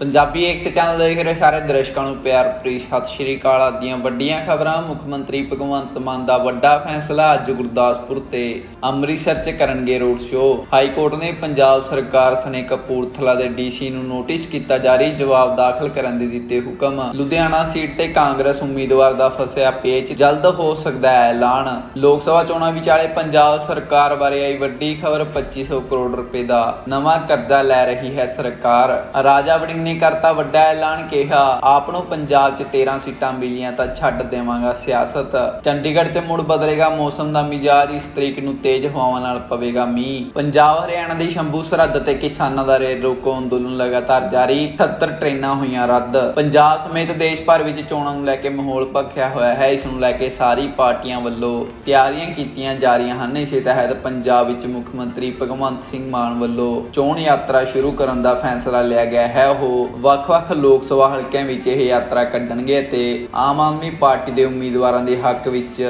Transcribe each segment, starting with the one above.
ਪੰਜਾਬੀ ਏਕਤਾ channel ਦੇਖ ਰਹੇ ਸਾਰੇ ਦਰਸ਼ਕਾਂ ਨੂੰ ਪਿਆਰ ਭਰੀ ਸਤਿ ਸ਼੍ਰੀ ਅਕਾਲ। ਆਪ ਵੱਡੀਆਂ ਖਬਰਾਂ, ਮੁੱਖ ਮੰਤਰੀ ਭਗਵੰਤ ਮਾਨ ਦਾ ਵੱਡਾ ਫੈਸਲਾ, ਅੱਜ ਗੁਰਦਾਸਪੁਰ ਤੇ ਅੰਮ੍ਰਿਤਸਰ 'ਚ ਕਰਨਗੇ ਰੋਡ ਸ਼ੋਅ। ਹਾਈ ਕੋਰਟ ਨੇ ਪੰਜਾਬ ਸਰਕਾਰ ਸਣੇ ਕਪੂਰਥਲਾ ਦੇ ਡੀਸੀ ਨੂੰ ਨੋਟਿਸ ਕੀਤਾ ਜਾਰੀ, ਜਵਾਬ ਦਾਖਲ ਕਰਨ ਦੇ ਦਿੱਤੇ ਹੁਕਮ। ਲੁਧਿਆਣਾ ਸੀਟ ਤੇ ਕਾਂਗਰਸ ਉਮੀਦਵਾਰ ਦਾ ਫਸਿਆ ਪੇਚ, ਜਲਦ ਹੋ ਸਕਦਾ ਹੈ ਐਲਾਨ। ਲੋਕ ਸਭਾ ਚੋਣਾਂ ਵਿਚਾਲੇ ਪੰਜਾਬ ਸਰਕਾਰ ਬਾਰੇ ਆਈ ਵੱਡੀ ਖਬਰ 2500 ਕਰੋੜ ਰੁਪਏ ਦਾ ਨਵਾਂ ਕਰਜ਼ਾ ਲੈ ਰਹੀ ਹੈ ਸਰਕਾਰ। ਰਾਜਾ ਵੜਿੰਗ ਨੇ ਕਰਤਾ ਵੱਡਾ ਐਲਾਨ ਕਿਹਾ, ਆਪ ਨੂੰ ਪੰਜਾਬ 'ਚ 13 ਸੀਟਾਂ ਮਿਲੀਆਂ ਤਾਂ ਛੱਡ ਦੇਵਾਂਗਾ ਸਿਆਸਤ। ਚੰਡੀਗੜ੍ਹ 'ਚ ਮੁੜ ਬਦਲੇਗਾ ਮੌਸਮ ਦਾ ਮਿਜਾਜ, ਇਸ ਤਰੀਕ ਨੂੰ ਤੇਜ਼ ਹਵਾਵਾਂ ਨਾਲ ਪਵੇਗਾ ਮੀਂਹ। ਪੰਜਾਬ, ਹਰਿਆਣਾ ਦੀ ਸ਼ੰਭੂ ਸਰਹੱਦ ਤੇ ਕਿਸਾਨਾਂ ਦਾ ਰੇਲ ਰੋਕੋ ਅੰਦੋਲਨ ਲਗਾਤਾਰ ਜਾਰੀ 78 ਟ੍ਰੇਨਾਂ ਹੋਈਆਂ ਰੱਦ। ਪੰਜਾਬ ਸਮੇਤ ਦੇਸ਼ ਭਰ ਵਿੱਚ ਚੋਣਾਂ ਨੂੰ ਲੈ ਕੇ ਮਾਹੌਲ ਭਖਿਆ ਹੋਇਆ ਹੈ, ਇਸ ਨੂੰ ਲੈ ਕੇ ਸਾਰੀ ਪਾਰਟੀਆਂ ਵੱਲੋਂ ਤਿਆਰੀਆਂ ਕੀਤੀਆਂ ਜਾ ਰਹੀਆਂ ਹਨ। ਇਸੇ ਤਹਿਤ ਪੰਜਾਬ ਵਿੱਚ ਮੁੱਖ ਮੰਤਰੀ ਭਗਵੰਤ ਸਿੰਘ ਮਾਨ ਵੱਲੋਂ ਚੋਣ ਯਾਤਰਾ ਸ਼ੁਰੂ ਕਰਨ ਦਾ ਫੈਸਲਾ ਲਿਆ ਗਿਆ ਹੈ। ਉਹ ਵੱਖ-ਵੱਖ ਲੋਕ ਸਭਾ ਹਲਕਿਆਂ ਵਿੱਚ ਇਹ ਯਾਤਰਾ ਕੱਢਣਗੇ ਅਤੇ ਆਮ ਆਦਮੀ ਪਾਰਟੀ ਦੇ ਉਮੀਦਵਾਰਾਂ ਦੇ ਹੱਕ ਵਿੱਚ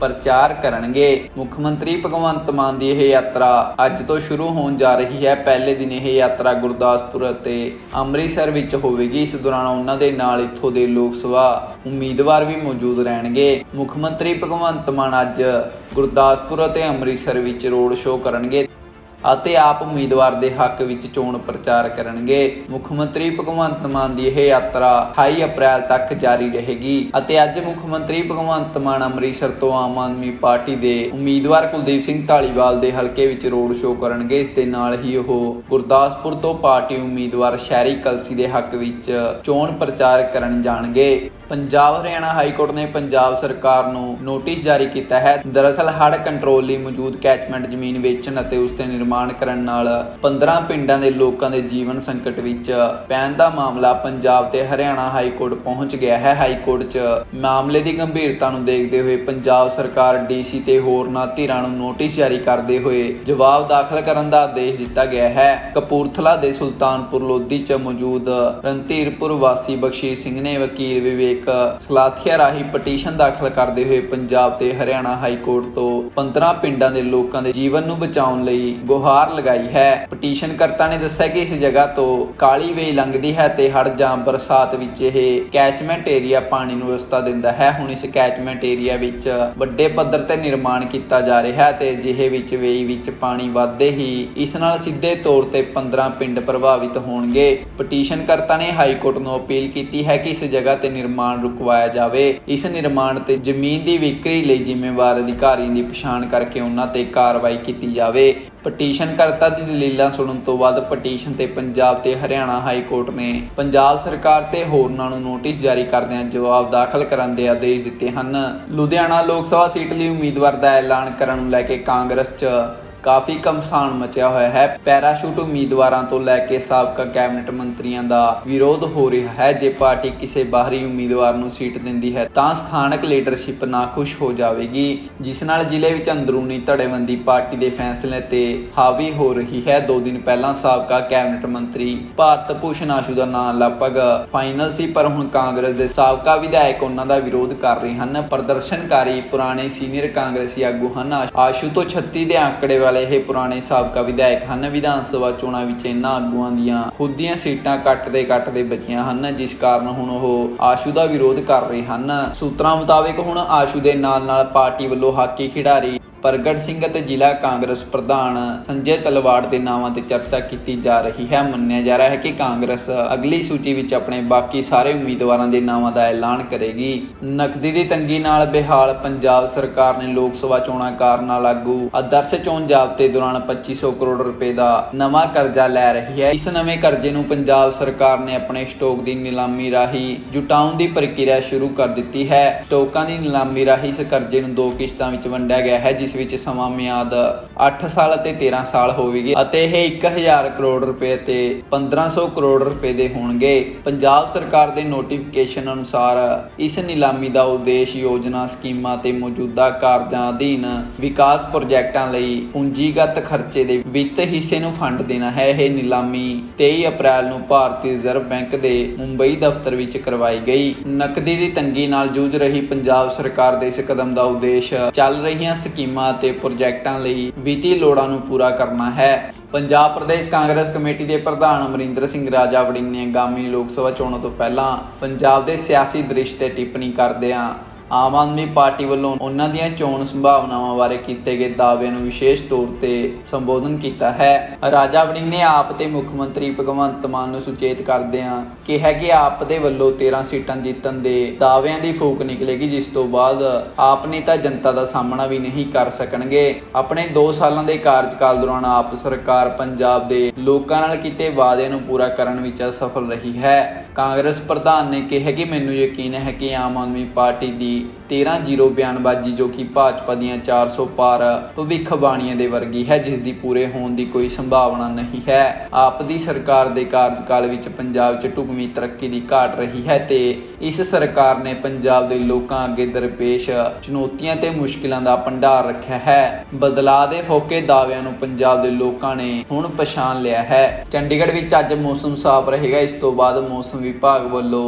ਪ੍ਰਚਾਰ ਕਰਨਗੇ। ਮੁੱਖ ਮੰਤਰੀ ਭਗਵੰਤ ਮਾਨ ਦੀ ਇਹ ਯਾਤਰਾ ਅੱਜ ਤੋਂ ਸ਼ੁਰੂ ਹੋਣ ਜਾ ਰਹੀ ਹੈ। ਪਹਿਲੇ ਦਿਨ ਇਹ ਯਾਤਰਾ ਗੁਰਦਾਸਪੁਰ ਅਤੇ ਅੰਮ੍ਰਿਤਸਰ ਵਿੱਚ ਹੋਵੇਗੀ। ਇਸ ਦੌਰਾਨ ਉਹਨਾਂ ਦੇ ਨਾਲ ਇੱਥੋਂ ਦੇ ਲੋਕ ਸਭਾ ਉਮੀਦਵਾਰ ਵੀ ਮੌਜੂਦ ਰਹਿਣਗੇ। ਮੁੱਖ ਮੰਤਰੀ ਭਗਵੰਤ ਮਾਨ ਅੱਜ ਗੁਰਦਾਸਪੁਰ ਅਤੇ ਅੰਮ੍ਰਿਤਸਰ ਵਿੱਚ ਰੋਡ ਸ਼ੋਅ ਕਰਨਗੇ। ਅਤੇ ਆਪ ਉਮੀਦਵਾਰ ਦੇ ਹੱਕ ਵਿੱਚ ਚੋਣ ਪ੍ਰਚਾਰ ਕਰਨਗੇ। ਮੁੱਖ ਮੰਤਰੀ ਭਗਵੰਤ ਮਾਨ ਦੀ ਇਹ ਯਾਤਰਾ 28 ਅਪ੍ਰੈਲ ਤੱਕ ਜਾਰੀ ਰਹੇਗੀ ਅਤੇ ਅੱਜ ਮੁੱਖ ਮੰਤਰੀ ਭਗਵੰਤ ਮਾਨ ਅੰਮ੍ਰਿਤਸਰ ਤੋਂ ਆਮ ਆਦਮੀ ਪਾਰਟੀ ਦੇ ਉਮੀਦਵਾਰ ਕੁਲਦੀਪ ਸਿੰਘ ਢਾਲੀਵਾਲ ਦੇ ਹਲਕੇ ਵਿੱਚ ਰੋਡ ਸ਼ੋਅ ਕਰਨਗੇ। ਇਸ ਦੇ ਨਾਲ ਹੀ ਉਹ ਗੁਰਦਾਸਪੁਰ ਤੋਂ ਪਾਰਟੀ ਉਮੀਦਵਾਰ ਸ਼ਹਿਰੀ ਕਲਸੀ ਦੇ ਹੱਕ ਵਿੱਚ ਚੋਣ ਪ੍ਰਚਾਰ ਕਰਨ ਜਾਣਗੇ। ਪੰਜਾਬ ਹਰਿਆਣਾ ਹਾਈ ਕੋਰਟ ਨੇ ਪੰਜਾਬ ਸਰਕਾਰ ਨੂੰ ਨੋਟਿਸ ਜਾਰੀ ਕੀਤਾ ਹੈ। ਦਰਅਸਲ ਹੜ ਕੰਟਰੋਲ ਲਈ ਮੌਜੂਦ ਕੈਚਮੈਂਟ ਜ਼ਮੀਨ ਵੇਚਣ ਅਤੇ ਉਸ ਤੇ ਨਿਰਮਾਣ ਕਰਨ ਨਾਲ 15 ਪਿੰਡਾਂ ਦੇ ਲੋਕਾਂ ਦੇ ਜੀਵਨ ਸੰਕਟ ਵਿੱਚ ਪੈਣ ਦਾ ਮਾਮਲਾ ਪੰਜਾਬ ਤੇ ਹਰਿਆਣਾ ਹਾਈ ਕੋਰਟ ਪਹੁੰਚ ਗਿਆ ਹੈ। ਹਾਈ ਕੋਰਟ 'ਚ ਮਾਮਲੇ ਦੀ ਗੰਭੀਰਤਾ ਨੂੰ ਦੇਖਦੇ ਹੋਏ ਪੰਜਾਬ ਸਰਕਾਰ ਡੀਸੀ ਤੇ ਹੋਰਨਾਂ ਧਿਰਾਂ ਨੂੰ ਨੋਟਿਸ ਜਾਰੀ ਕਰਦੇ ਹੋਏ ਜਵਾਬ ਦਾਖਲ ਕਰਨ ਦਾ ਆਦੇਸ਼ ਦਿੱਤਾ ਗਿਆ ਹੈ। ਕਪੂਰਥਲਾ ਦੇ ਸੁਲਤਾਨਪੁਰ ਲੋਧੀ 'ਚ ਮੌਜੂਦ ਰਣਧੀਰਪੁਰ ਵਾਸੀ ਬਖਸ਼ੀਸ਼ ਸਿੰਘ ਨੇ ਵਕੀਲ ਵਿਵੇਕ ਸਲਾਥੀਆ ਰਾਹੀਂ ਪਟੀਸ਼ਨ ਦਾਖਲ ਕਰਦੇ ਹੋਏ ਪੰਜਾਬ ਤੇ ਹਰਿਆਣਾ ਹਾਈ ਕੋਰਟ ਤੋਂ 15 ਪਿੰਡਾਂ ਦੇ ਲੋਕਾਂ ਦੇ ਜੀਵਨ ਨੂੰ ਬਚਾਉਣ ਲਈ ਗੁਹਾਰ ਲਗਾਈ ਹੈ। ਪਟੀਸ਼ਨਕਰਤਾ ਨੇ ਦੱਸਿਆ ਕਿ ਇਸ ਜਗ੍ਹਾ ਤੋਂ ਕਾਲੀ ਵੇਈ ਲੰਘਦੀ ਹੈ ਤੇ ਹੜ੍ਹ ਜਾਂ ਬਰਸਾਤ ਵਿੱਚ ਇਹ ਕੈਚਮੈਂਟ ਏਰੀਆ ਪਾਣੀ ਨੂੰ ਰਸਤਾ ਦਿੰਦਾ ਹੈ। ਹੁਣ ਇਸ ਕੈਚਮੈਂਟ ਏਰੀਆ ਵਿੱਚ ਵੱਡੇ ਪੱਧਰ ਤੇ ਨਿਰਮਾਣ ਕੀਤਾ ਜਾ ਰਿਹਾ ਹੈ ਤੇ ਅਜਿਹੇ ਵਿੱਚ ਵੇਈ ਵਿੱਚ ਪਾਣੀ ਵੱਧਦੇ ਹੀ ਇਸ ਨਾਲ ਸਿੱਧੇ ਤੌਰ ਤੇ 15 ਪਿੰਡ ਪ੍ਰਭਾਵਿਤ ਹੋਣਗੇ। ਪਟੀਸ਼ਨ ਕਰਤਾ ਨੇ ਹਾਈ ਕੋਰਟ ਨੂੰ ਅਪੀਲ ਕੀਤੀ ਹੈ ਕਿ ਇਸ ਜਗ੍ਹਾ ਤੇ ਨਿਰਮਾਣ ਰੁਕਵਾਇਆ ਜਾਵੇ। ਇਸ ਨਿਰਮਾਣ ਤੇ ਜ਼ਮੀਨ ਦੀ ਵਿਕਰੀ ਲਈ ਜ਼ਿੰਮੇਵਾਰ ਅਧਿਕਾਰੀਆਂ ਦੀ ਪਛਾਣ ਕਰਕੇ ਉਹਨਾਂ ਤੇ ਕਾਰਵਾਈ ਕੀਤੀ ਜਾਵੇ। ਪਟੀਸ਼ਨਕਰਤਾ ਦੀ ਦਲੀਲਾਂ ਸੁਣਨ ਤੋਂ ਬਾਅਦ ਪਟੀਸ਼ਨ ਤੇ ਪੰਜਾਬ ਤੇ ਹਰਿਆਣਾ ਹਾਈ ਕੋਰਟ ਨੇ ਪੰਜਾਬ ਸਰਕਾਰ ਤੇ ਹੋਰਨਾਂ ਨੂੰ ਨੋਟਿਸ ਜਾਰੀ ਕਰਦਿਆਂ ਜਵਾਬ ਦਾਖਲ ਕਰਨ ਦੇ ਆਦੇਸ਼ ਦਿੱਤੇ ਹਨ। ਲੁਧਿਆਣਾ ਲੋਕ ਸਭਾ ਸੀਟ ਲਈ ਉਮੀਦਵਾਰ ਦਾ ਐਲਾਨ ਕਰਨ ਨੂੰ ਲੈ ਕੇ ਕਾਂਗਰਸ 'ਚ ਕਾਫੀ ਕਮਸਾਨ ਮਚਿਆ ਹੋਇਆ ਹੈ। ਪੈਰਾਸ਼ੂਟ ਉਮੀਦਵਾਰਾਂ ਤੋਂ ਲੈ ਕੇ ਸਾਬਕਾ ਕੈਬਨਿਟ ਮੰਤਰੀਆਂ ਦਾ ਵਿਰੋਧ ਹੋ ਰਿਹਾ ਹੈ। ਜੇ ਪਾਰਟੀ ਕਿਸੇ ਬਾਹਰੀ ਉਮੀਦਵਾਰ ਨੂੰ ਸੀਟ ਦਿੰਦੀ ਹੈ, ਤਾਂ ਸਥਾਨਕ ਲੀਡਰਸ਼ਿਪ ਨਾਖੁਸ਼ ਹੋ ਜਾਵੇਗੀ, ਜਿਸ ਨਾਲ ਜ਼ਿਲ੍ਹੇ ਵਿੱਚ ਅੰਦਰੂਨੀ ਧੜੇਬੰਦੀ ਪਾਰਟੀ ਦੇ ਫੈਸਲੇ ਤੇ ਹਾਵੀ ਹੋ ਰਹੀ ਹੈ। ਦੋ ਦਿਨ ਪਹਿਲਾਂ ਸਾਬਕਾ ਕੈਬਨਿਟ ਮੰਤਰੀ ਭਾਰਤ ਭੂਸ਼ਣ ਆਸ਼ੂ ਦਾ ਨਾਂ ਲਗਭਗ ਫਾਈਨਲ ਸੀ, ਪਰ ਹੁਣ ਕਾਂਗਰਸ ਦੇ ਸਾਬਕਾ ਵਿਧਾਇਕ ਉਹਨਾਂ ਦਾ ਵਿਰੋਧ ਕਰ ਰਹੇ ਹਨ। ਪ੍ਰਦਰਸ਼ਨਕਾਰੀ ਪੁਰਾਣੇ ਸੀਨੀਅਰ ਕਾਂਗਰਸੀ ਆਗੂ ਹਨ। ਆਸ਼ੂ ਤੋਂ 36 ਦੇ ਆંકੜੇ ਵਾਲੇ ਇਹ ਪੁਰਾਣੇ ਸਾਬਕਾ ਵਿਧਾਇਕ ਹਨ। ਵਿਧਾਨ ਸਭਾ ਚੋਣਾਂ ਵਿੱਚ ਇਹਨਾਂ ਆਗੂਆਂ ਦੀਆਂ ਖੁਦ ਦੀਆਂ ਸੀਟਾਂ ਕੱਟਦੇ ਕੱਟਦੇ ਬਚੀਆਂ ਹਨ, ਜਿਸ ਕਾਰਨ ਹੁਣ ਉਹ ਆਸ਼ੂ ਦਾ ਵਿਰੋਧ ਕਰ ਰਹੇ ਹਨ। ਸੂਤਰਾਂ ਮੁਤਾਬਕ ਹੁਣ ਆਸ਼ੂ ਦੇ ਨਾਲ ਨਾਲ ਪਾਰਟੀ ਵੱਲੋਂ ਹਾਕੀ ਖਿਡਾਰੀ ਪ੍ਰਗਟ ਸਿੰਘ ਅਤੇ ਜ਼ਿਲ੍ਹਾ ਕਾਂਗਰਸ ਪ੍ਰਧਾਨ ਸੰਜੇ ਤਲਵਾੜ ਦੇ ਨਾਵਾਂ ਤੇ ਚਰਚਾ ਕੀਤੀ ਜਾ ਰਹੀ ਹੈ। ਮੰਨਿਆ ਜਾ ਰਿਹਾ ਹੈ ਕਿ ਕਾਂਗਰਸ ਅਗਲੀ ਸੂਚੀ ਵਿੱਚ ਆਪਣੇ ਬਾਕੀ ਸਾਰੇ ਉਮੀਦਵਾਰਾਂ ਦੇ ਨਾਵਾਂ ਦਾ ਐਲਾਨ ਕਰੇਗੀ। ਨਕਦੀ ਦੀ ਤੰਗੀ ਨਾਲ ਬਿਹਾਲ ਪੰਜਾਬ ਸਰਕਾਰ ਨੇ ਲੋਕ ਸਭਾ ਚੋਣਾਂ ਕਾਰਨ ਲਾਗੂ ਆਦਰਸ਼ ਚੋਣ ਜ਼ਾਬਤੇ ਦੌਰਾਨ 2500 ਕਰੋੜ ਰੁਪਏ ਦਾ ਨਵਾਂ ਕਰਜ਼ਾ ਲੈ ਰਹੀ ਹੈ। ਇਸ ਨਵੇਂ ਕਰਜ਼ੇ ਨੂੰ ਪੰਜਾਬ ਸਰਕਾਰ ਨੇ ਆਪਣੇ ਸਟਾਕ ਦੀ ਨਿਲਾਮੀ ਰਾਹੀਂ ਜੁਟਾਉਣ ਦੀ ਪ੍ਰਕਿਰਿਆ ਸ਼ੁਰੂ ਕਰ ਦਿੱਤੀ ਹੈ। ਸਟਾਕਾਂ ਦੀ ਨਿਲਾਮੀ ਰਾਹੀਂ ਇਸ ਕਰਜ਼ੇ ਨੂੰ ਦੋ ਕਿਸ਼ਤਾਂ ਵਿੱਚ ਵੰਡਿਆ ਗਿਆ ਹੈ, ਜਿਸ ਵਿੱਚ ਸਮਾਂ ਮਿਆਦ 8 ਸਾਲ ਅਤੇ 13 ਸਾਲ ਹੋਵੇਗੀ ਅਤੇ ਇਹ 1000 ਕਰੋੜ ਰੁਪਏ ਤੇ 1500 ਕਰੋੜ ਰੁਪਏ ਦੇ ਹੋਣਗੇ। ਪੰਜਾਬ ਸਰਕਾਰ ਦੇ ਨੋਟੀਫਿਕੇਸ਼ਨ ਅਨੁਸਾਰ ਇਸ ਨਿਲਾਮੀ ਦਾ ਉਦੇਸ਼ ਯੋਜਨਾ, ਸਕੀਮਾਂ ਤੇ ਮੌਜੂਦਾ ਕਾਰਜਾਂ ਅਧੀਨ ਵਿਕਾਸ ਪ੍ਰੋਜੈਕਟਾਂ ਲਈ ਪੂੰਜੀਗਤ ਖਰਚੇ ਦੇ ਵਿੱਤ ਹਿੱਸੇ ਨੂੰ ਫੰਡ ਦੇਣਾ ਹੈ। ਇਹ ਨਿਲਾਮੀ 23 ਅਪ੍ਰੈਲ ਨੂੰ ਭਾਰਤੀ ਰਿਜ਼ਰਵ ਬੈਂਕ ਦੇ ਮੁੰਬਈ ਦਫ਼ਤਰ ਵਿੱਚ ਕਰਵਾਈ ਗਈ। ਨਕਦੀ ਦੀ ਤੰਗੀ ਨਾਲ ਜੂਝ ਰਹੀ ਪੰਜਾਬ ਸਰਕਾਰ ਦੇ ਇਸ ਕਦਮ ਦਾ ਉਦੇਸ਼ ਚੱਲ ਰਹੀਆਂ ਸਕੀਮਾਂ ਸਕੀਮਾਂ ਅਤੇ ਪ੍ਰੋਜੈਕਟਾਂ ਲਈ ਵਿੱਤੀ ਲੋੜਾਂ ਨੂੰ ਪੂਰਾ ਕਰਨਾ ਹੈ। ਪੰਜਾਬ ਪ੍ਰਦੇਸ਼ ਕਾਂਗਰਸ ਕਮੇਟੀ ਦੇ ਪ੍ਰਧਾਨ ਅਮਰਿੰਦਰ ਸਿੰਘ ਰਾਜਾ ਵੜਿੰਗ ਨੇ ਆਗਾਮੀ ਲੋਕ ਸਭਾ ਚੋਣਾਂ ਤੋਂ ਪਹਿਲਾਂ ਪੰਜਾਬ ਦੇ ਸਿਆਸੀ ਦ੍ਰਿਸ਼ ਤੇ ਟਿੱਪਣੀ ਕਰਦਿਆਂ ਆਮ ਆਦਮੀ ਪਾਰਟੀ ਵੱਲੋਂ ਉਹਨਾਂ ਦੀਆਂ ਚੋਣ ਸੰਭਾਵਨਾਵਾਂ ਬਾਰੇ ਕੀਤੇ ਗਏ ਦਾਅਵਿਆਂ ਨੂੰ ਵਿਸ਼ੇਸ਼ ਤੌਰ ਤੇ ਸੰਬੋਧਨ ਕੀਤਾ ਹੈ। ਰਾਜਾ ਵੜਿੰਗ ਨੇ ਆਪ ਤੇ ਮੁੱਖ ਮੰਤਰੀ ਭਗਵੰਤ ਮਾਨ ਨੂੰ ਸੁਚੇਤ ਕਰਦਿਆਂ ਕਿਹਾ ਕਿ ਆਪ ਦੇ ਵੱਲੋਂ 13 ਸੀਟਾਂ ਜਿੱਤਣ ਦੇ ਦਾਅਵਿਆਂ ਦੀ ਫੂਕ ਨਿਕਲੇਗੀ, ਜਿਸ ਤੋਂ ਬਾਅਦ ਆਪ ਨੇ ਤਾਂ ਜਨਤਾ ਦਾ ਸਾਹਮਣਾ ਵੀ ਨਹੀਂ ਕਰ ਸਕਣਗੇ। ਆਪਣੇ 2 ਸਾਲਾਂ ਦੇ ਕਾਰਜਕਾਲ ਦੌਰਾਨ ਆਪ ਸਰਕਾਰ ਪੰਜਾਬ ਦੇ ਲੋਕਾਂ ਨਾਲ ਕੀਤੇ ਵਾਅਦਿਆਂ ਨੂੰ ਪੂਰਾ ਕਰਨ ਵਿੱਚ ਅਸਫਲ ਰਹੀ ਹੈ। ਕਾਂਗਰਸ ਪ੍ਰਧਾਨ ਨੇ ਕਿਹਾ ਕਿ ਮੈਨੂੰ ਯਕੀਨ ਹੈ ਕਿ ਆਮ ਆਦਮੀ ਪਾਰਟੀ ਦੀ 13-0 ਬਿਆਨਬਾਜ਼ੀ ਜੋ ਕਿ ਭਾਜਪਾ ਦੀਆਂ 400 ਪਾਰ ਭਵਿੱਖਬਾਣੀਆਂ ਦੇ ਵਰਗੀ ਹੈ, ਜਿਸ ਦੀ ਪੂਰੇ ਹੋਣ ਦੀ ਕੋਈ ਸੰਭਾਵਨਾ ਨਹੀਂ ਹੈ। ਆਪ ਦੀ ਸਰਕਾਰ ਦੇ ਕਾਰਜਕਾਲ ਵਿੱਚ ਪੰਜਾਬ 'ਚ ਢੁਕਵੀਂ ਤਰੱਕੀ ਦੀ ਘਾਟ ਰਹੀ ਹੈ ਤੇ ਇਸ ਸਰਕਾਰ ਨੇ ਪੰਜਾਬ ਦੇ ਲੋਕਾਂ ਅੱਗੇ ਦਰਪੇਸ਼ ਚੁਣੌਤੀਆਂ ਤੇ ਮੁਸ਼ਕਿਲਾਂ ਦਾ ਭੰਡਾਰ ਰੱਖਿਆ ਹੈ। ਬਦਲਾਅ ਦੇ ਫੋਕੇ ਦਾਅਵਿਆਂ ਨੂੰ ਪੰਜਾਬ ਦੇ ਲੋਕਾਂ ਨੇ ਹੁਣ ਪਛਾਣ ਲਿਆ ਹੈ। ਚੰਡੀਗੜ੍ਹ ਵਿੱਚ ਅੱਜ ਮੌਸਮ ਸਾਫ਼ ਰਹੇਗਾ। ਇਸ ਤੋਂ ਬਾਅਦ ਮੌਸਮ ਵਿਭਾਗ ਵੱਲੋਂ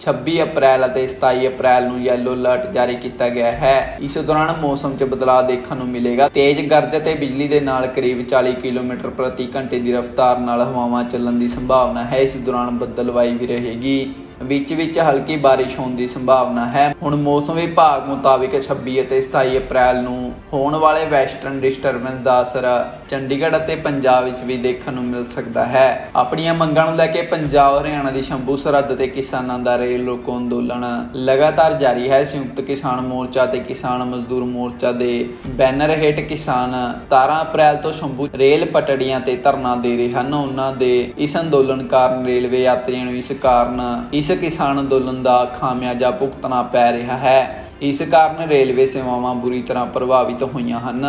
26 ਅਪ੍ਰੈਲ ਅਤੇ 27 ਅਪ੍ਰੈਲ ਨੂੰ ਯੈਲੋ ਅਲਰਟ ਜਾਰੀ ਕੀਤਾ ਗਿਆ ਹੈ। ਇਸ ਦੌਰਾਨ ਮੌਸਮ 'ਚ ਬਦਲਾਅ ਦੇਖਣ ਨੂੰ ਮਿਲੇਗਾ। ਤੇਜ਼ ਗਰਜ ਅਤੇ ਬਿਜਲੀ ਦੇ ਨਾਲ ਕਰੀਬ 40 ਕਿਲੋਮੀਟਰ ਪ੍ਰਤੀ ਘੰਟੇ ਦੀ ਰਫ਼ਤਾਰ ਨਾਲ ਹਵਾਵਾਂ ਚੱਲਣ ਦੀ ਸੰਭਾਵਨਾ ਹੈ। ਇਸ ਦੌਰਾਨ ਬੱਦਲਵਾਈ ਵੀ ਰਹੇਗੀ। ਵਿੱਚ ਵਿੱਚ ਹਲਕੀ ਬਾਰਿਸ਼ ਹੋਣ ਦੀ ਸੰਭਾਵਨਾ ਹੈ। ਹੁਣ ਮੌਸਮ ਵਿਭਾਗ ਮੁਤਾਬਿਕ 26 ਅਤੇ 27 ਅਪ੍ਰੈਲ ਨੂੰ ਹੋਣ ਵਾਲੇ ਵੈਸਟਰਨ ਡਿਸਟਰਬੈਂਸ ਦਾ ਅਸਰ ਚੰਡੀਗੜ੍ਹ ਅਤੇ ਪੰਜਾਬ ਵਿੱਚ ਵੀ ਦੇਖਣ ਨੂੰ ਮਿਲ ਸਕਦਾ ਹੈ। ਆਪਣੀਆਂ ਮੰਗਾਂ ਨੂੰ ਲੈ ਕੇ ਪੰਜਾਬ, ਹਰਿਆਣਾ ਦੀ ਸ਼ੰਭੂ ਸਰਹੱਦ ਤੇ ਕਿਸਾਨਾਂ ਦਾ ਰੇਲ ਰੋਕੋ ਅੰਦੋਲਨ ਲਗਾਤਾਰ ਜਾਰੀ ਹੈ। ਸੰਯੁਕਤ ਕਿਸਾਨ ਮੋਰਚਾ ਤੇ ਕਿਸਾਨ ਮਜ਼ਦੂਰ ਮੋਰਚਾ ਦੇ ਬੈਨਰ ਹੇਠ ਕਿਸਾਨ 17 ਅਪ੍ਰੈਲ ਤੋਂ ਸ਼ੰਭੂ ਰੇਲ ਪਟੜੀਆਂ ਤੇ ਧਰਨਾ ਦੇ ਰਹੇ ਹਨ। ਉਹਨਾਂ ਦੇ ਇਸ ਅੰਦੋਲਨ ਕਾਰਨ ਰੇਲਵੇ ਯਾਤਰੀਆਂ ਨੂੰ ਇਸ ਕਾਰਨ ਇਸ ਕਿਸਾਨ ਅੰਦੋਲਨ ਦਾ ਖਾਮਿਆਜਾ ਭੁਗਤਣਾ ਪੈ ਰਿਹਾ ਹੈ। ਇਸ ਕਾਰਨ ਰੇਲਵੇ ਸੇਵਾਵਾਂ ਬੁਰੀ ਤਰ੍ਹਾਂ ਪ੍ਰਭਾਵਿਤ ਹੋਈਆਂ ਹਨ।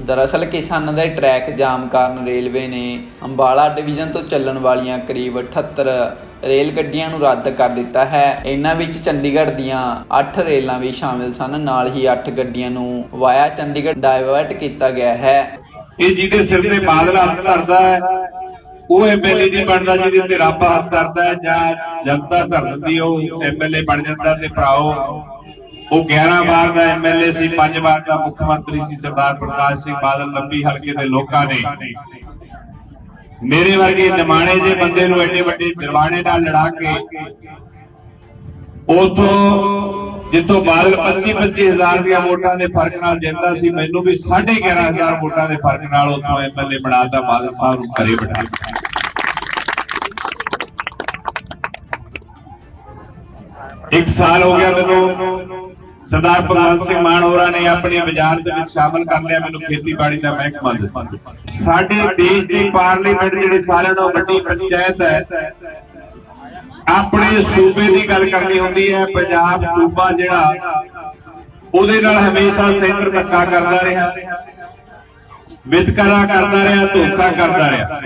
ਦਰਅਸਲ ਕਿਸਾਨਾਂ ਦੇ ਟਰੈਕ ਜਾਮ ਕਾਰਨ ਰੇਲਵੇ ਨੇ ਅੰਬਾਲਾ ਡਿਵੀਜ਼ਨ ਤੋਂ ਚੱਲਣ ਵਾਲੀਆਂ ਕਰੀਬ 78 ਰੇਲ ਗੱਡੀਆਂ ਨੂੰ ਰੱਦ ਕਰ ਦਿੱਤਾ ਹੈ। ਇਹਨਾਂ ਵਿੱਚ ਚੰਡੀਗੜ੍ਹ ਦੀਆਂ 8 ਰੇਲਾਂ ਵੀ ਸ਼ਾਮਿਲ ਸਨ। ਨਾਲ ਹੀ 8 ਗੱਡੀਆਂ ਨੂੰ ਵਾਇਆ ਚੰਡੀਗੜ੍ਹ ਡਾਇਵਰਟ ਕੀਤਾ ਗਿਆ ਹੈ। ਇਹ ਜਿਹਦੇ ਸਿਰ ਤੇ ਬਾਦਲ ਹੱਥ ਧਰਦਾ ਹੈ ਉਹ ਐਮਐਲਏ ਨਹੀਂ ਬਣਦਾ ਜਿਹਦੇ ਤੇ ਰੱਬ ਹੱਥ ਧਰਦਾ ਹੈ ਜਾਂ ਜਨਤਾ ਧਰ ਦਿੰਦੀ ਉਹ ਐਮਐਲਏ ਬਣ ਜਾਂਦਾ ਤੇ ਭਰਾਓ ਉਹ 11 ਵਾਰ ਦਾ ਐਮਐਲਏ ਸੀ 5 ਵਾਰ ਦਾ ਮੁੱਖ ਮੰਤਰੀ ਸੀ ਸਰਦਾਰ ਪ੍ਰਕਾਸ਼ ਸਿੰਘ ਬਾਦਲ, ਲੰਬੀ ਹਲਕੇ ਦੇ ਲੋਕਾਂ ਨੇ। ਮੇਰੇ ਵਰਗੇ ਨਿਮਾਣੇ ਜੇ ਬੰਦੇ ਨੂੰ ਐਡੇ ਵੱਡੇ ਜਰਵਾਣੇ ਨਾਲ ਲੜਾ ਕੇ, ਉਥੋਂ ਜਿੱਥੋਂ ਬਾਦਲ 25 25000 ਦੀਆਂ ਵੋਟਾਂ ਦੇ ਫ਼ਰਕ ਨਾਲ ਜਿੱਤਦਾ ਸੀ, ਮੈਨੂੰ ਵੀ 11500 ਵੋਟਾਂ ਦੇ ਫ਼ਰਕ ਨਾਲ ਉਥੋਂ ਐਮਐਲਏ ਬਣਾਤਾ ਬਾਦਲ ਸਾਹਿਬ ਨੂੰ ਘਰੇ ਬਿਠਾ ਇੱਕ ਸਾਲ ਹੋ ਗਿਆ ਮੈਨੂੰ ਸਰਦਾਰ ਭਗਵੰਤ ਸਿੰਘ ਮਾਨ ਹੋਰਾਂ ਨੇ ਆਪਣੀਆਂ ਆਪਣੀ ਦੇ ਵਿੱਚ ਸ਼ਾਮਲ ਕਰ ਲਿਆ, ਮੈਨੂੰ ਖੇਤੀਬਾੜੀ ਦਾ ਮਹਿਕਮਾ ਦਿੱਤਾ। ਸਾਡੇ ਦੇਸ਼ ਦੀ ਪਾਰਲੀਮੈਂਟ, ਜਿਹੜੀ ਸਾਰਿਆਂ ਨਾਲੋਂ ਵੱਡੀ ਪੰਚਾਇਤ ਹੈ ਆਪਣੇ ਸੂਬੇ ਦੀ ਗੱਲ ਕਰਨੀ ਹੁੰਦੀ ਹੈ, ਪੰਜਾਬ ਸੂਬਾ ਜਿਹੜਾ, ਉਹਦੇ ਨਾਲ ਹਮੇਸ਼ਾ ਸੈਂਟਰ ਧੱਕਾ ਕਰਦਾ ਰਿਹਾ, ਵਿਤਕਰਾ ਕਰਦਾ ਰਿਹਾ, ਧੋਖਾ ਕਰਦਾ ਰਿਹਾ।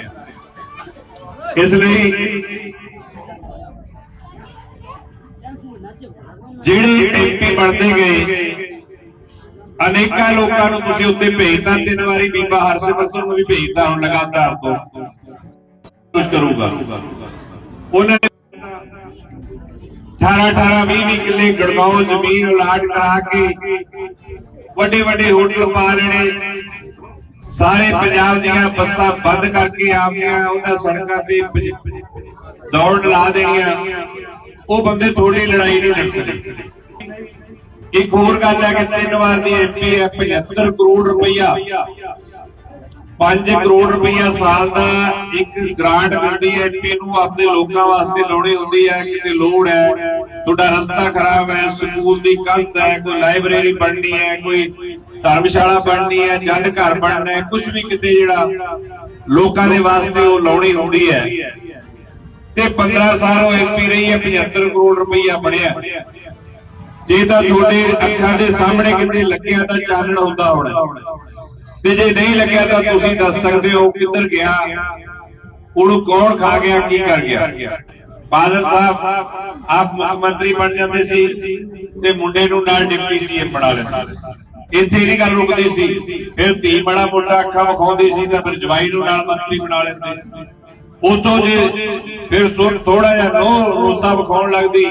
ਇਸ ਲਈ ਜਿਹੜੇ ਐਮਪੀ ਬਣਦੇ ਗਏ, ਅਨੇਕਾਂ ਲੋਕਾਂ ਨੂੰ ਤੁਸੀਂ ਉੱਤੇ ਭੇਜਤਾ, ਤਿੰਨ ਵਾਰੀ ਬੀਬਾ ਹਰਸਿਮਰਤ ਨੂੰ ਵੀ ਭੇਜਤਾ ਹੁਣ ਲਗਾਤਾਰ ਤੋਂ। ਕੁਝ ਕਰੂਗਾ। ਉਹਨਾਂ 18 18 20 20 ਕਿੱਲੇ ਗੜਗਾਉਂ ਜ਼ਮੀਨ ਉਲਾਟ ਕਰਾ ਕੇ ਵੱਡੇ ਵੱਡੇ ਹੋਟਲ ਪਾ ਲੈਣੇ। ਸਾਰੇ ਪੰਜਾਬ ਦੀਆਂ ਬੱਸਾਂ ਬੰਦ ਕਰਕੇ ਆਪਣੀਆਂ ਉਹਨਾਂ ਸੜਕਾਂ ਤੇ ਦੌੜ ਲਾ ਦੇਣੀਆਂ। ਉਹ ਬੰਦੇ ਥੋੜੀ ਲੜਾਈ ਨਹੀਂ ਲੜ ਸਕਦੇ। ਇੱਕ ਹੋਰ ਗੱਲ ਹੈ ਕਿ ਤਿੰਨ ਵਾਰ ਦੀ ਐਮਪੀ ਹੈ 75 ਕਰੋੜ ਰੁਪਈਆ। 5 ਕਰੋੜ ਰੁਪਈਆ ਸਾਲ ਦਾ ਇੱਕ ਗ੍ਰਾਂਟ ਮਿਲਦੀ ਹੈ ਐਮਪੀ ਨੂੰ, ਆਪਣੇ ਲੋਕਾਂ ਵਾਸਤੇ ਲਾਉਣੀ ਹੁੰਦੀ ਹੈ, ਕਿਤੇ ਲੋੜ ਹੈ। ਤੁਹਾਡਾ ਰਸਤਾ ਖਰਾਬ ਹੈ, ਸਕੂਲ ਦੀ ਕੰਧ ਹੈ, ਕੋਈ ਲਾਇਬ੍ਰੇਰੀ ਬਣਨੀ ਹੈ, ਕੋਈ ਧਰਮਸ਼ਾਲਾ ਬਣਨੀ ਹੈ, ਜੰਡ ਘਰ ਬਣਨਾ ਹੈ ਕੁਝ ਵੀ ਕਿਤੇ ਜਿਹੜਾ ਲੋਕਾਂ ਦੇ ਵਾਸਤੇ ਉਹ ਲਾਉਣੀ ਹੁੰਦੀ ਹੈ। ਤੇ 15 ਸਾਲ ਉਹ ਐਮਪੀ ਰਹੀ ਹੈ 75 ਕਰੋੜ ਰੁਪਈਆ ਬਣਿਆ। ਜੇ ਤਾਂ ਤੁਹਾਡੇ ਅੱਖਾਂ ਦੇ ਸਾਹਮਣੇ ਕਿਤੇ ਲੱਗਿਆ ਤਾਂ ਚਾਨਣ ਹੁੰਦਾ ਹੋਣਾ। ਤੇ ਜੇ ਨਹੀਂ ਲੱਗਿਆ ਤਾਂ ਤੁਸੀਂ ਦੱਸ ਸਕਦੇ ਹੋ ਕਿੱਧਰ ਗਿਆ, ਉਹਨੂੰ ਕੌਣ ਖਾ ਗਿਆ, ਕੀ ਕਰ ਗਿਆ। ਬਾਦਲ ਸਾਹਿਬ, ਆਪ ਮੁੱਖ ਮੰਤਰੀ ਬਣ ਜਾਂਦੇ ਸੀ ਤੇ ਮੁੰਡੇ ਨੂੰ ਨਾਲ ਡਿਪਟੀ ਸੀਐਮ ਬਣਾ ਲੈਂਦੇ ਇੱਥੇ ਨਹੀਂ ਗੱਲ ਰੁਕਦੀ ਸੀ, ਫਿਰ ਧੀ ਬੜਾ ਮੋਟਾ ਅੱਖਾਂ ਵਿਖਾਉਂਦੀ ਸੀ ਤਾਂ ਫਿਰ ਜਵਾਈ ਨੂੰ ਨਾਲ ਮੰਤਰੀ ਬਣਾ ਲੈਂਦੇ। ਉਤੋਂ ਜੇ ਫਿਰ ਥੋੜਾ ਜਿਹਾ ਨੋ ਰੋਸਾ ਵਿਖਾਉਣ ਲੱਗਦੀ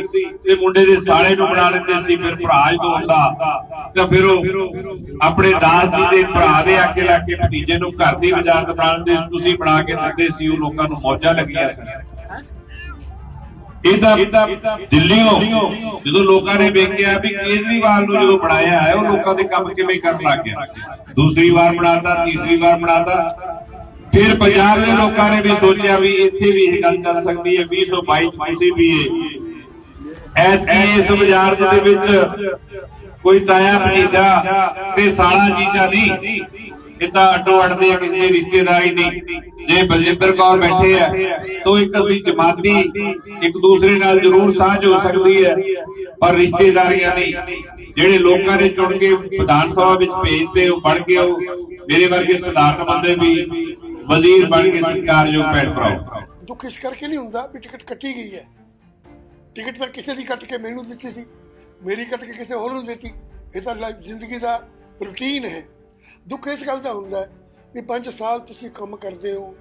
ਤੇ ਮੁੰਡੇ ਦੇ ਸਾਲੇ ਨੂੰ ਬਣਾ ਲੈਂਦੇ ਸੀ, ਫਿਰ ਭਰਾ ਜਦੋਂ ਹੁੰਦਾ। ਤਾਂ ਫਿਰ ਉਹ ਆਪਣੇ ਦਾਸ ਜੀ ਦੇ ਭਰਾ ਦੇ ਆਕੇ ਲਾ ਕੇ ਭਤੀਜੇ ਨੂੰ ਘਰ ਦੀ ਵਜ਼ਾਰਤ ਬਣਾ ਲੈਂਦੇ, ਤੁਸੀਂ ਬਣਾ ਕੇ ਦਿੰਦੇ ਸੀ, ਉਹ ਲੋਕਾਂ ਨੂੰ ਮੌਜਾਂ ਲੱਗੀਆਂ ਸੀ। ਇਹ ਦਿੱਲੀੋਂ ਜਦੋਂ ਲੋਕਾਂ ਨੇ ਵੇਖਿਆ ਵੀ ਕੇਜਰੀਵਾਲ ਨੂੰ ਜਦੋਂ ਬਣਾਇਆ ਹੈ, ਉਹ ਲੋਕਾਂ ਦੇ ਕੰਮ ਕਿਵੇਂ ਕਰਨ ਲੱਗ ਗਿਆ। ਦੂਸਰੀ ਵਾਰ ਬਣਾਤਾ, ਤੀਸਰੀ ਵਾਰ ਬਣਾਤਾ। ਫਿਰ ਪੰਜਾਬ ਦੇ ਲੋਕਾਂ ਨੇ ਵੀ ਸੋਚਿਆ ਵੀ ਇੱਥੇ ਵੀ ਇਹ ਗੱਲ ਚੱਲ ਸਕਦੀ ਹੈ 2022 ਚ ਤੁਸੀਂ ਵੀ ਇਸ ਬਾਜ਼ਾਰ ਦੇ ਵਿੱਚ ਕੋਈ ਤਾਇਆ ਭਤੀਜਾ ਤੇ ਸਾਲਾ ਜੀਜਾ ਨਹੀਂ। ਇਹ ਅੱਡੋ ਅੱਡ ਦੇ ਕਿਸੇ ਦੀ ਰਿਸ਼ਤੇਦਾਰੀ ਨਹੀਂ ਜੇ ਬਲਜਿੰਦਰ ਕੌਰ ਬੈਠੇ ਆ, ਤਾਂ ਇੱਕ ਅਸੀਂ ਜਮਾਤੀ, ਇੱਕ ਦੂਸਰੇ ਨਾਲ ਜ਼ਰੂਰ ਸਾਂਝ ਹੋ ਸਕਦੀ ਹੈ। ਪਰ ਰਿਸ਼ਤੇਦਾਰੀਆਂ ਨਹੀਂ ਜਿਹੜੇ ਲੋਕਾਂ ਨੇ ਚੁਣ ਕੇ ਵਿਧਾਨ ਸਭਾ ਵਿੱਚ ਭੇਜਦੇ ਉਹ ਬਣ ਕੇ ਉਹ ਮੇਰੇ ਵਰਗੇ ਸਧਾਰਨ ਬੰਦੇ ਵੀ ਵਜ਼ੀਰ ਬਣ ਕੇ ਸਤਿਕਾਰਯੋਗ ਭੈਣ ਭਰਾਓ ਦੁੱਖ ਇਸ ਕਰਕੇ ਨਹੀਂ ਹੁੰਦਾ ਵੀ ਟਿਕਟ ਕੱਟੀ ਗਈ ਹੈ। ਟਿਕਟ ਤਾਂ ਕਿਸੇ ਦੀ ਕੱਟ ਕੇ ਮੈਨੂੰ ਦਿੱਤੀ ਸੀ, ਮੇਰੀ ਕੱਟ ਕੇ ਕਿਸੇ ਹੋਰ ਨੂੰ ਦਿੱਤੀ। ਇਹ ਤਾਂ ਜ਼ਿੰਦਗੀ ਦਾ ਰੁਟੀਨ ਹੈ। ਦੁੱਖ ਇਸ ਗੱਲ ਦਾ ਹੁੰਦਾ ਵੀ 5 ਸਾਲ ਤੁਸੀਂ ਕੰਮ ਕਰਦੇ ਹੋ,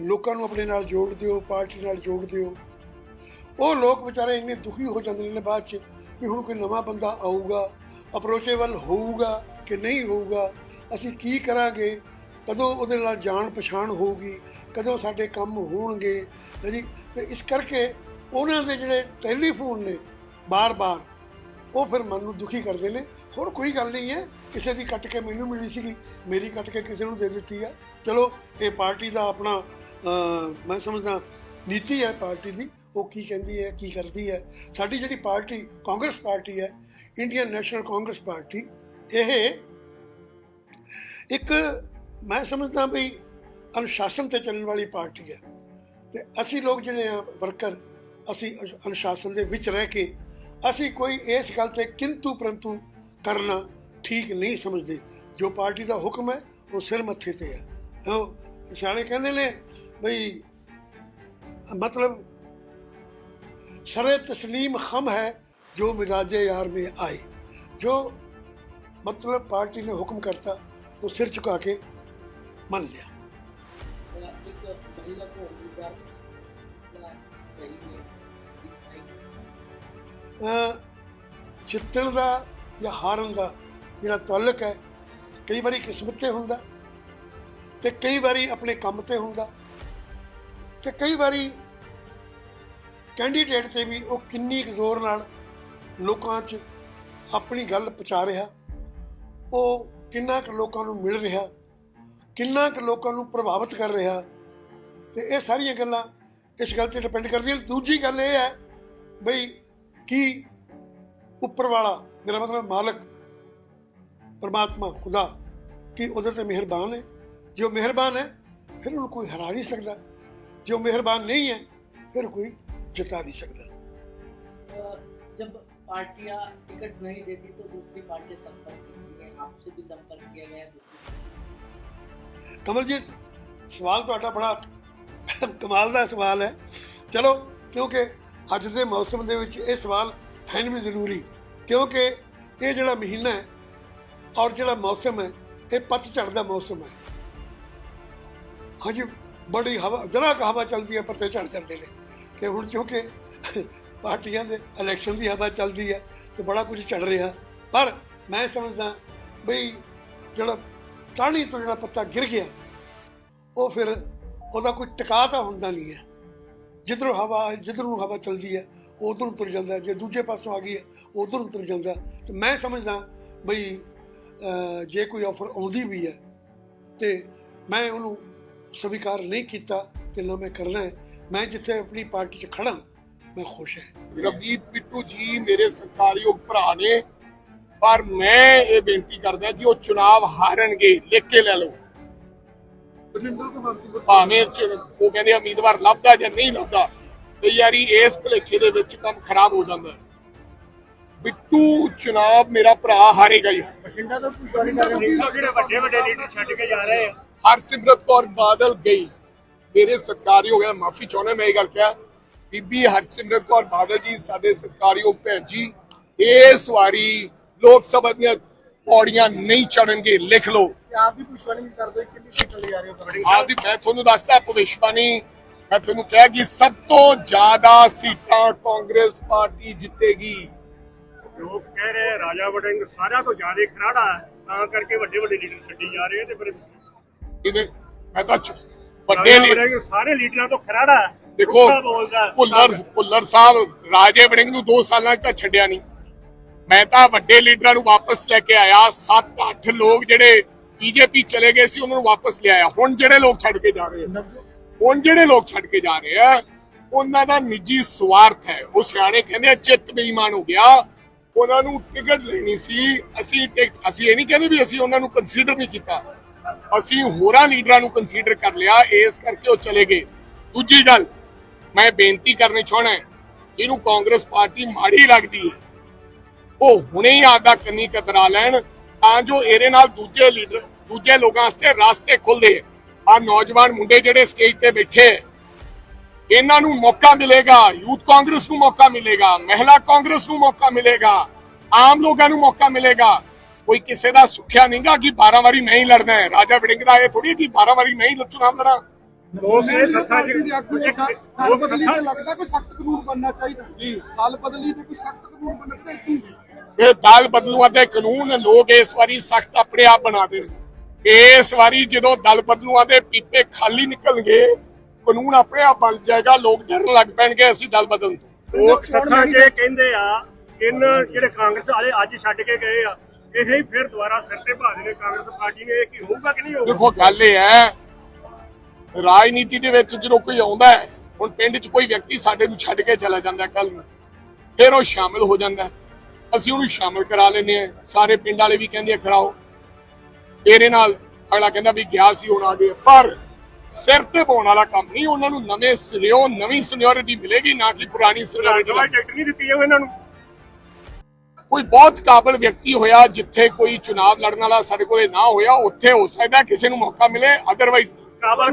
ਲੋਕਾਂ ਨੂੰ ਆਪਣੇ ਨਾਲ ਜੋੜਦੇ ਹੋ, ਪਾਰਟੀ ਨਾਲ ਜੋੜਦੇ ਹੋ। ਉਹ ਲੋਕ ਵਿਚਾਰੇ ਇੰਨੇ ਦੁਖੀ ਹੋ ਜਾਂਦੇ ਨੇ ਬਾਅਦ ਚ ਵੀ ਹੁਣ ਕੋਈ ਨਵਾਂ ਬੰਦਾ ਆਊਗਾ ਅਪਰੋਚੇਬਲ ਹੋਊਗਾ ਕਿ ਨਹੀਂ ਹੋਊਗਾ, ਅਸੀਂ ਕੀ ਕਰਾਂਗੇ? ਕਦੋਂ ਉਹਦੇ ਨਾਲ ਜਾਣ ਪਛਾਣ ਹੋਊਗੀ? ਕਦੋਂ ਸਾਡੇ ਕੰਮ ਹੋਣਗੇ? ਜੀ ਤੇ ਇਸ ਕਰਕੇ ਉਹਨਾਂ ਦੇ ਜਿਹੜੇ ਟੈਲੀਫੋਨ ਨੇ ਬਾਰ-ਬਾਰ, ਉਹ ਫਿਰ ਮਨ ਨੂੰ ਦੁਖੀ ਕਰਦੇ ਨੇ। ਹੋਰ ਕੋਈ ਗੱਲ ਨਹੀਂ ਹੈ ਕਿਸੇ ਦੀ ਕੱਟ ਕੇ ਮੈਨੂੰ ਮਿਲੀ ਸੀਗੀ, ਮੇਰੀ ਕੱਟ ਕੇ ਕਿਸੇ ਨੂੰ ਦੇ ਦਿੱਤੀ ਆ। ਚਲੋ, ਇਹ ਪਾਰਟੀ ਦਾ ਆਪਣਾ ਮੈਂ ਸਮਝਦਾ, ਨੀਤੀ ਹੈ ਪਾਰਟੀ ਦੀ, ਉਹ ਕੀ ਕਹਿੰਦੀ ਹੈ, ਕੀ ਕਰਦੀ ਹੈ। ਸਾਡੀ ਜਿਹੜੀ ਪਾਰਟੀ, ਕਾਂਗਰਸ ਪਾਰਟੀ ਹੈ, ਇੰਡੀਅਨ ਨੈਸ਼ਨਲ ਕਾਂਗਰਸ ਪਾਰਟੀ, ਇਹ ਇੱਕ, ਮੈਂ ਸਮਝਦਾ ਵੀ ਅਨੁਸ਼ਾਸਨ ਤੇ ਚੱਲਣ ਵਾਲੀ ਪਾਰਟੀ ਹੈ। ਤੇ ਅਸੀਂ ਲੋਕ ਜਿਹੜੇ ਆ, ਵਰਕਰ, ਅਸੀਂ ਅਨੁਸ਼ਾਸਨ ਦੇ ਵਿੱਚ ਰਹਿ ਕੇ, ਅਸੀਂ ਕੋਈ ਇਸ ਗੱਲ ਤੇ ਕਿੰਤੂ ਪਰੰਤੂ ਕਰਨਾ ਠੀਕ ਨਹੀਂ ਸਮਝਦੇ। ਜੋ ਪਾਰਟੀ ਦਾ ਹੁਕਮ ਹੈ, ਉਹ ਸਿਰ ਮੱਥੇ ਤੇ ਹੈ। ਉਹ ਸਿਆਣੇ ਕਹਿੰਦੇ ਨੇ ਬਈ, ਮਤਲਬ ਸਰੇ ਤਸਲੀਮ ਖਮ ਹੈ, ਜੋ ਮਿਜ਼ਾਜੇ ਯਾਰ ਮੇ ਆਏ। ਜੋ ਮਤਲਬ ਪਾਰਟੀ ਨੇ ਹੁਕਮ ਕਰਤਾ, ਉਹ ਸਿਰ ਝੁਕਾ ਕੇ ਮੰਨ ਲਿਆ। ਜਿੱਤਣ ਦਾ ਜਾਂ ਹਾਰਨ ਦਾ ਜਿਹੜਾ ਤਾਲੁਕ ਹੈ, ਕਈ ਵਾਰੀ ਕਿਸਮਤ ਤੇ ਹੁੰਦਾ ਤੇ ਕਈ ਵਾਰੀ ਆਪਣੇ ਕੰਮ ਤੇ ਹੁੰਦਾ ਤੇ ਕਈ ਵਾਰੀ ਕੈਂਡੀਡੇਟ ਤੇ ਵੀ ਉਹ ਕਿੰਨੀ ਕੁ ਜ਼ੋਰ ਨਾਲ ਲੋਕਾਂ 'ਚ ਆਪਣੀ ਗੱਲ ਪਹੁੰਚਾ ਰਿਹਾ, ਉਹ ਕਿੰਨਾ ਕੁ ਲੋਕਾਂ ਨੂੰ ਮਿਲ ਰਿਹਾ, ਕਿੰਨਾ ਕੁ ਲੋਕਾਂ ਨੂੰ ਪ੍ਰਭਾਵਿਤ ਕਰ ਰਿਹਾ ਤੇ ਇਹ ਸਾਰੀਆਂ ਗੱਲਾਂ ਇਸ ਗੱਲ ਤੇ ਡਿਪੈਂਡ ਕਰਦੀਆਂ। ਦੂਜੀ ਗੱਲ ਇਹ ਹੈ ਬਈ ਕੀ ਉੱਪਰ ਵਾਲਾ, ਮੇਰਾ ਮਤਲਬ ਮਾਲਕ ਪਰਮਾਤਮਾ ਖੁਦਾ ਕੀ ਉਹਦੇ ਤੇ ਮਿਹਰਬਾਨ ਹੈ ਜੋ ਮਿਹਰਬਾਨ ਹੈ ਫਿਰ ਉਹਨੂੰ ਕੋਈ ਹਰਾ ਨਹੀਂ ਸਕਦਾ ਜੋ ਮਿਹਰਬਾਨ ਨਹੀਂ ਹੈ ਫਿਰ ਕੋਈ ਜਿਤਾ ਨਹੀਂ ਸਕਦਾ अ, जब पार्टियां टिकट नहीं देती तो दूसरी पार्टी संपर्क करती है आपसे भी संपर्क किया गया है दूसरी ਕਮਲਜੀਤ ਸਵਾਲ ਤੁਹਾਡਾ ਬੜਾ ਕਮਾਲ ਦਾ ਸਵਾਲ ਹੈ ਚਲੋ ਕਿਉਂਕਿ ਅੱਜ ਦੇ ਮੌਸਮ ਦੇ ਵਿੱਚ ਇਹ ਸਵਾਲ ਹੈ ਵੀ ਜ਼ਰੂਰੀ ਕਿਉਂਕਿ ਇਹ ਜਿਹੜਾ ਮਹੀਨਾ ਹੈ ਔਰ ਜਿਹੜਾ ਮੌਸਮ ਹੈ, ਇਹ ਪਤਝੜ ਦਾ ਮੌਸਮ ਹੈ। ਹਾਂਜੀ, ਬੜੀ ਹਵਾ, ਜਰਾ ਹਵਾ ਚੱਲਦੀ ਹੈ, ਪੱਤੇ ਝੜ ਜਾਂਦੇ ਨੇ। ਤੇ ਹੁਣ ਕਿਉਂਕਿ ਪਾਰਟੀਆਂ ਦੇ ਇਲੈਕਸ਼ਨ ਦੀ ਹਵਾ ਚੱਲਦੀ ਹੈ, ਤੇ ਬੜਾ ਕੁਝ ਝੜ ਰਿਹਾ। ਪਰ ਮੈਂ ਸਮਝਦਾ ਬਈ ਜਿਹੜਾ ਟਾਹਣੀ ਤੋਂ ਜਿਹੜਾ ਪੱਤਾ ਗਿਰ ਗਿਆ, ਉਹ ਫਿਰ ਉਹਦਾ ਕੋਈ ਟਿਕਾ ਤਾਂ ਹੁੰਦਾ ਨਹੀਂ ਹੈ। ਜਿੱਧਰੋਂ ਹਵਾ, ਜਿੱਧਰ ਨੂੰ ਹਵਾ ਚੱਲਦੀ ਹੈ, ਉਧਰ ਨੂੰ ਤੁਰ ਜਾਂਦਾ ਜੇ ਦੂਜੇ ਪਾਸੋਂ ਆ ਗਈ ਹੈ, ਉਧਰ ਨੂੰ ਤੁਰ ਜਾਂਦਾ ਤੇ ਮੈਂ ਸਮਝਦਾ ਬਈ ਜੇ ਕੋਈ ਆਫਰ ਆਉਂਦੀ ਵੀ ਹੈ ਤੇ ਮੈਂ ਉਹਨੂੰ ਸਵੀਕਾਰ ਨਹੀਂ ਕੀਤਾ ਤੇ ਨਾ ਮੈਂ ਕਰਨਾ ਹੈ। ਮੈਂ ਜਿੱਥੇ ਆਪਣੀ ਪਾਰਟੀ 'ਚ ਖੜਾ ਮੈਂ ਖੁਸ਼ ਹਾਂ। ਰਵਨੀਤ ਬਿੱਟੂ ਜੀ ਮੇਰੇ ਸਤਿਕਾਰਯੋਗ ਭਰਾ ਨੇ ਪਰ ਮੈਂ ਇਹ ਬੇਨਤੀ ਕਰਦਾ ਕਿ ਉਹ ਚੁਣਾਵ ਹਾਰਨਗੇ ਲਿਖ ਕੇ ਲੈ ਲਓ। ਭਾਵੇਂ ਚ- ਉਹ ਕਹਿੰਦੇ ਉਮੀਦਵਾਰ ਲੱਭਦਾ ਜਾਂ ਨਹੀਂ ਲੱਭਦਾ ਕਈ ਵਾਰੀ ਇਸ ਭਲੇਖੇ ਦੇ ਵਿੱਚ ਕੰਮ ਖਰਾਬ ਹੋ ਜਾਂਦਾ ਹੈ। ਬਿੱਟੂ ਚੁਣਾਵ ਮੇਰਾ ਭਰਾ ਹਾਰੇਗਾ ਹੀ। ਜਿਹੜੇ ਵੱਡੇ ਵੱਡੇ ਲੀਡਰ ਛੱਡ ਕੇ ਜਾ ਰਹੇ ਆ ਹਰਸਿਮਰਤ ਕੌਰ ਬਾਦਲ ਗਈ। ਮੇਰੇ ਸਤਿਕਾਰਯੋਗ ਹੈ ਮਾਫੀ ਚਾਹੁੰਦਾ ਮੈਂ ਇਹ ਗੱਲ ਕਿਹਾ। ਬੀਬੀ ਹਰਸਿਮਰਤ ਕੌਰ ਬਾਦਲ ਜੀ ਸਾਡੇ ਸਤਿਕਾਰਯੋਗ ਭੈਣ ਜੀ ਇਸ ਵਾਰੀ ਲੋਕ ਸਭਾ ਦੀਆਂ ਪੌੜੀਆਂ ਨਹੀਂ ਚੜਨਗੇ ਲਿਖ ਲਓ। ਆਪ ਦੀ ਪੁਸ਼ਵਾਨੀ ਕਰ ਦੋ ਕਿੰਨੀ ਸੀਟਾਂ ਲੈ ਰਹੇ ਹੋ ਆਪਦੀ ਮੈਂ ਤੁਹਾਨੂੰ ਦੱਸਦਾ ਭਵਿਸ਼ਵਾਣੀ ਮੈਂ ਤੁਹਾਨੂੰ ਕਿਹਾ ਕਿ ਸਭ ਤੋਂ ਜ਼ਿਆਦਾ ਸੀਟਾਂ ਕਾਂਗਰਸ ਪਾਰਟੀ ਜਿੱਤੇਗੀ। ਲੋਕ ਕਹਿ ਰਹੇ ਰਾਜਾ ਵੜਿੰਗ ਸਾਰਿਆਂ ਤੋਂ ਜ਼ਿਆਦਾ ਖਰਾੜਾ ਤਾਂ ਕਰਕੇ ਵੱਡੇ ਵੱਡੇ ਲੀਡਰ ਛੱਡੀ ਜਾ ਰਹੇ ਤੇ ਫਿਰ ਇਹਦੇ ਮੈਂ ਤਾਂ ਵੱਡੇ ਰਾਜਾ ਲੀ- ਵੜਿੰਗ ਸਾਰੇ ਲੀਡਰਾਂ ਤੋਂ ਖਰਾੜਾ ਹੈ। ਦੇਖੋ। ਭੁੱਲਰ ਭੁੱਲਰ ਸਾਹਿਬ ਰਾਜੇ ਵੜਿੰਗ ਨੂੰ 2 ਸਾਲਾਂ 'ਚ ਤਾਂ ਛੱਡਿਆ ਨਹੀਂ। ਮੈਂ ਤਾਂ ਵੱਡੇ ਲੀਡਰਾਂ ਨੂੰ ਵਾਪਸ ਲੈ ਕੇ ਆਇਆ 7-8 ਲੋਕ ਜਿਹੜੇ ਬੀਜੇਪੀ ਚਲੇ ਗਏ ਸੀ ਉਹਨਾਂ ਨੂੰ ਵਾਪਸ ਲਿਆਇਆ ਹੁਣ ਜਿਹੜੇ ਲੋਕ ਛੱਡ ਕੇ ਜਾ ਰਹੇ ਆ। ਹੁਣ ਜਿਹੜੇ ਲੋਕ ਛੱਡ ਕੇ ਜਾ ਰਹੇ ਆ ਉਹਨਾਂ ਦਾ ਨਿੱਜੀ ਸਵਾਰਥ ਹੈ। ਉਹ ਸਿਆਣੇ ਕਹਿੰਦੇ ਆ ਚਿੱਤ ਬੇਈਮਾਨ ਹੋ ਗਿਆ। ਉਹਨਾਂ ਨੂੰ ਟਿਕਟ ਲੈਣੀ ਸੀ। ਅਸੀਂ ਟਿਕਟ ਅਸੀਂ ਇਹ ਨਹੀਂ ਕਹਿੰਦੇ ਵੀ ਅਸੀਂ ਉਹਨਾਂ ਨੂੰ ਕੰਸੀਡਰ ਨਹੀਂ ਕੀਤਾ। ਅਸੀਂ ਹੋਰਾਂ ਲੀਡਰਾਂ ਨੂੰ ਕੰਸੀਡਰ ਕਰ ਲਿਆ। ਇਸ ਕਰਕੇ ਉਹ ਚਲੇ ਗਏ। ਦੂਜੀ ਗੱਲ ਮੈਂ ਬੇਨਤੀ ਕਰਨੀ ਚਾਹਣਾ ਹੈ ਜਿਹਨੂੰ ਕਾਂਗਰਸ ਪਾਰਟੀ ਮਾੜੀ ਲੱਗਦੀ ਹੈ ਉਹ ਹੁਣੇ ਹੀ ਆਦਾ ਕੰਨੀ ਕਤਰਾ ਲੈਣ ਤਾਂ ਜੋ ਇਹਦੇ ਨਾਲ ਦੂਜੇ ਲੀਡਰ ਦੂਜੇ ਲੋਕਾਂ ਵਾਸਤੇ ਰਾਸਤੇ ਖੁੱਲਦੇ ਆ ਨੌਜਵਾਨ ਮੁੰਡੇ ਜਿਹੜੇ ਸਟੇਜ ਤੇ ਬੈਠੇ ਹੈ, ਇਹਨਾਂ ਨੂੰ ਮੌਕਾ ਮਿਲੇਗਾ ਯੂਥ ਕਾਂਗਰਸ ਨੂੰ ਮੌਕਾ ਮਿਲੇਗਾ ਮਹਿਲਾ ਕਾਂਗਰਸ ਨੂੰ ਮੌਕਾ ਮਿਲੇਗਾ ਆਮ ਲੋਕਾਂ ਨੂੰ ਮੌਕਾ ਮਿਲੇਗਾ। ਕੋਈ ਕਿਸੇ ਦਾ ਸੁੱਖਿਆ ਨਹੀਂਗਾ ਕਿ 12 ਵਾਰੀ ਮੈਂ ਹੀ ਲੜਨਾ ਹੈ। ਰਾਜਾ ਵੜਿੰਗ ਦਾ ਇਹ ਥੋੜੀ ਕਿ 12 ਵਾਰੀ ਮੈਂ ਹੀ ਚੁਣਾਵ ਲੜਾਂ। ਲੋਕ ਇਹ ਸੱਥਾਂ ਦਲ ਲੋਕ ਬਦਲੀ ਸੱਥਾਂ ਤੇ ਲੱਗਦਾ ਕੋਈ ਸਖਤ ਕਾਨੂੰਨ ਬਣਨਾ ਚਾਹੀਦਾ। ਜੀ। ਦਲ ਬਦਲੀ ਤੇ ਕੋਈ ਸਖਤ ਕਾਨੂੰਨ ਬਣਨਾ ਚਾਹੀਦਾ ਇਹ ਦਾਲ ਬਦਲੂਆਂ ਦੇ ਕਾਨੂੰਨ ਲੋਕ ਇਸ ਵਾਰੀ ਸਖਤ ਆਪਣੇ ਆਪ ਬਣਾ ਦੇਣ ਇਸ ਵਾਰੀ ਜਦੋਂ ਦਲ ਬਦਲੂਆਂ ਦੇ ਪੀਪੇ ਖਾਲੀ ਨਿਕਲਣਗੇ ਕਾਨੂੰਨ ਆਪਣੇ ਆਪ ਬਣ ਜਾਏਗਾ ਲੋਕ ਡਰਨ ਲੱਗ ਪੈਣਗੇ ਅਸੀਂ ਦਲ ਬਦਲਣ ਤੋਂ। ਲੋਕ 'ਚ ਇਹ ਕਹਿੰਦੇ ਆ ਇਨ ਜਿਹੜੇ ਕਾਂਗਰਸ ਵਾਲੇ ਅੱਜ ਛੱਡ ਕੇ ਗਏ ਆ ਇਹ ਹੀ ਫਿਰ ਦੁਬਾਰਾ ਸਿਰ ਤੇ ਭਾਦੇ ਨੇ ਕਾਂਗਰਸ ਪਾਰਟੀ ਨੇ ਇਹ ਕੀ ਹੋਊਗਾ ਕਿ ਨਹੀਂ ਹੋਊਗਾ? ਦੇਖੋ ਗੱਲ ਇਹ ਹੈ ਰਾਜਨੀਤੀ ਦੇ ਵਿੱਚ ਜਦੋਂ ਕੋਈ ਆਉਂਦਾ ਹੈ ਹੁਣ ਪਿੰਡ 'ਚ ਕੋਈ ਵਿਅਕਤੀ ਸਾਡੇ ਨੂੰ ਛੱਡ ਕੇ ਚਲਾ ਜਾਂਦਾ ਕੱਲ ਨੂੰ ਫਿਰ ਉਹ ਸ਼ਾਮਿਲ ਹੋ ਜਾਂਦਾ। ਅਸੀਂ ਉਹਨੂੰ ਸ਼ਾਮਿਲ ਕਰਾ ਲੈਂਦੇ ਆ ਸਾਰੇ ਪਿੰਡ ਵਾਲੇ ਵੀ ਕਹਿੰਦੇ ਆ ਕਰਾਓ ਇਹਦੇ ਨਾਲ ਅਗਲਾ ਕਹਿੰਦਾ ਵੀ ਗਿਆ ਸੀ ਹੁਣ ਆ ਗਏ। ਪਰ ਸਿਰ ਤੇ ਪਾਉਣ ਵਾਲਾ ਕੰਮ ਨਹੀਂ ਉਹਨਾਂ ਨੂੰ ਨਵੇਂ ਸਿਰਿਓਂ ਨਵੀਂ ਸੀਨੀਅਰਿਟੀ ਮਿਲੇਗੀ ਨਾ ਕਿ ਪੁਰਾਣੀ ਸੀਨੀਅਰਿਟੀ ਟਿਕਟ ਨਹੀਂ ਦਿੱਤੀ ਜਾਊ ਇਹਨਾਂ ਨੂੰ। ਕੋਈ ਬਹੁਤ ਕਾਬਲ ਵਿਅਕਤੀ ਹੋਇਆ ਜਿੱਥੇ ਕੋਈ ਚੁਣਾਵ ਲੜਨ ਵਾਲਾ ਸਾਡੇ ਕੋਲੇ ਨਾ ਹੋਇਆ ਉੱਥੇ ਹੋ ਸਕਦਾ ਕਿਸੇ ਨੂੰ ਮੌਕਾ ਮਿਲੇ ਅਦਰਵਾਈਜ਼ ਕਾਬਲ